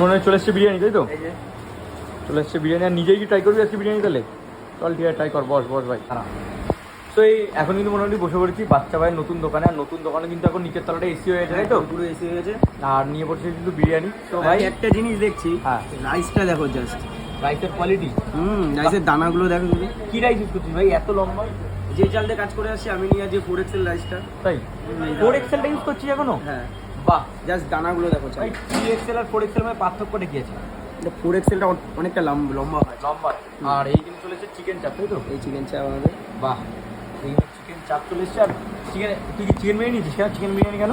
মনে হয় চলে এসছে বিরিয়ানি তাই তো? চলে এসছে বিরিয়ানি আর নিজেই কি ট্রাই করবি আজকে বিরিয়ানি তাহলে? চল ঠিক আছে ট্রাই কর বস বস ভাই। তো এই এখন কিন্তু মোটামুটি বসে পড়েছি বাচ্চা ভাইয়ের নতুন দোকানে আর নতুন দোকানে কিন্তু এখন নিচের তলাটা এসি হয়ে গেছে তাই তো? পুরো এসে গেছে। আর নিয়ে পড়ছে কিন্তু বিরিয়ানি। তো ভাই একটা জিনিস দেখছি হ্যাঁ। রাইসটা দেখো জাস্ট রাইসের কোয়ালিটি হুম রাইসের দানাগুলো দেখো তুমি। কি রাইস ইউজ করছিস ভাই? এত লম্বা? যে চাল দিয়ে কাজ করে আসছি আমি নিয়ে যে ফোর এক্সেল রাইসটা তাই ফোর এক্সেলটা ইউজ করছি এখনও? হ্যাঁ। বাহ জাস্ট দানাগুলো দেখো চাল ভাই থ্রি এক্সেল আর ফোর এক্সেল মধ্যে পার্থক্যটা কি আছে? ফোর এক্সেলটা অনেকটা লম্বা হয়। লম্বা আর এই কিন্তু চলেছে চিকেন চাপ তাই তো? এই চিকেন চাপ আমাদের। বাহ এই চিকেন চাপ চলে এসছে। আর চিকেন তুই কি চিকেন বিরিয়ানি নিয়েছিস কেন? চিকেন বিরিয়ানি কেন?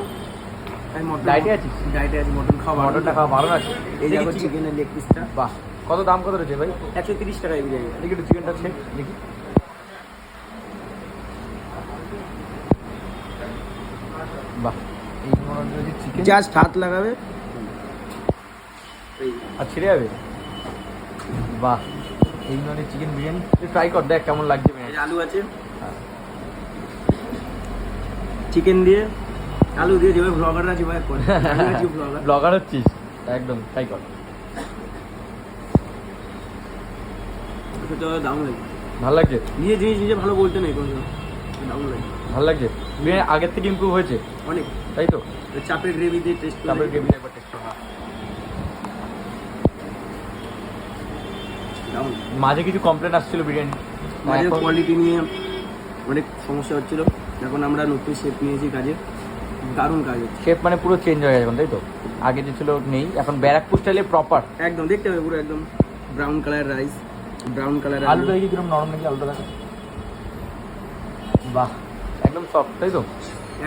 আমি মটন ডায়েটে আছিস? ডায়েটে আছি মটন খাওয়া মটনটা খাওয়া ভালো আছে। এই দেখি চিকেনের লেগ পিসটা বাহ কত দাম কত রয়েছে ভাই? একশো তিরিশ টাকায় বিরিয়ানি। দেখি একটু চিকেনটা ছেক দেখি। বাহ। এই মনে হচ্ছে চিকেন জাস্ট হাত লাগাবে। আর ছিঁড়ে যাবে? বাহ এই মনে চিকেন বিরিয়ানি। ট্রাই কর দেখ কেমন লাগছে আলু আছে। চিকেন দিয়ে আলু দিয়ে যেভাবে ব্লগাররা যেভাবে করে। ব্লগার হচ্ছিস। একদম ট্রাই কর। দাম লাগে। ভালো লাগছে? নিজে জিনিস নিজে ভালো বলতে নেই কোনো ভালো লাগছে? বিরিয়ানি আগের থেকে ইমপ্রুভ হয়েছে? অনেক। তাই তো? চাপের গ্রেভি দিয়ে টেস্ট তারপরে গ্রেভি একবার টেস্ট করা। মাঝে কিছু কমপ্লেন আসছিল বিরিয়ানি। মাঝে কোয়ালিটি নিয়ে অনেক সমস্যা হচ্ছিল। এখন আমরা নতুন শেপ নিয়েছি কাজে। দারুণ কাজ হচ্ছে। শেপ মানে পুরো চেঞ্জ হয়ে গেছে এখন তাই তো? আগে যে ছিল নেই এখন ব্যারাকপুর স্টাইলে প্রপার একদম দেখতে হবে পুরো একদম brown colour rice brown colour আলুটা দেখি কীরকম নরম নাকি আলুটা দেখো বাহ একদম সফট তাই তো?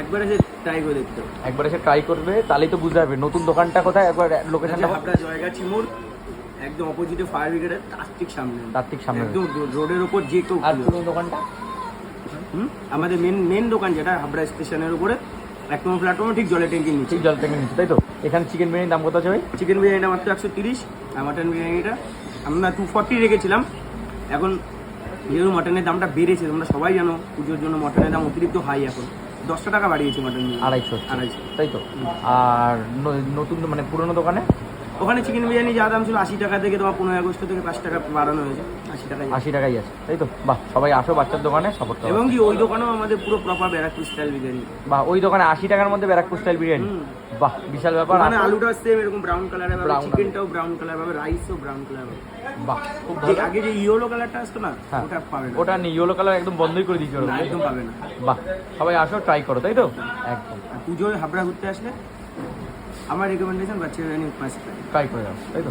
একবার এসে ট্রাই করে দেখতে একবার এসে ট্রাই করবে তাহলেই তো বুঝতে পারবে। নতুন দোকানটা কোথায়? একবার লোকেশনটা হাবড়া জয়গা চিমুর একদম অপোজিটে ফায়ার ব্রিগেডের তার ঠিক সামনে। তার ঠিক সামনে। একদম রোডের ওপর যে কেউ আর। পুরো দোকানটা? আমাদের মেন মেন দোকান যেটা হাবড়া স্টেশনের উপরে এক নম্বর প্ল্যাটফর্মে ঠিক জলের ট্যাঙ্কির নিচে। ঠিক জল থেকে নিচ্ছে তাই তো? এখানে চিকেন বিরিয়ানির দাম কত আছে ভাই? চিকেন বিরিয়ানিটা মাত্র একশো তিরিশ আর মাটন বিরিয়ানিটা আমরা টু ফর্টি রেখেছিলাম। এখন যেহেতু মটনের দামটা বেড়েছে তোমরা সবাই জানো পুজোর জন্য মটনের দাম অতিরিক্ত হাই এখন। দশটা টাকা বাড়িয়েছে মটন আড়াইশো আড়াইশো। তাই তো? আর নতুন মানে পুরোনো দোকানে? ওখানে চিকেন বিরিয়ানি যা দাম ছিল আশি টাকা থেকে তোমার পনেরো আগস্ট থেকে পাঁচ টাকা বাড়ানো হয়েছে আশি টাকা আশি টাকাই আছে তাই তো? বাহ সবাই আসো বাচ্চার দোকানে সাপোর্ট করো। এবং কি ওই দোকানেও আমাদের পুরো প্রপার ব্যারাকপুর স্টাইল বিরিয়ানি। বাহ ওই দোকানে আশি টাকার মধ্যে ব্যারাকপুর স্টাইল বিরিয়ানি? বাহ বিশাল ব্যাপার। মানে। আলুটা সেম এরকম ব্রাউন কালারের পাবে Brown চিকেনটাও ব্রাউন কালার পাবে রাইসও ব্রাউন কালার পাবে বাহ খুব ভালো। আগে যে ইয়েলো কালারটা আসতো না হ্যাঁ। ওটা পাবে না। ওটা নেই ইয়েলো কালার একদম বন্ধই করে দিয়েছে একদম পাবে না। বাহ সবাই আসো ট্রাই করো তাই তো? একদম। পুজোয় হাবড়া ঘুরতে আসলে? আমার রেকমেন্ডেশন বাচ্চা বিরিয়ানি টাকা ট্রাই করে। দাও তাই তো?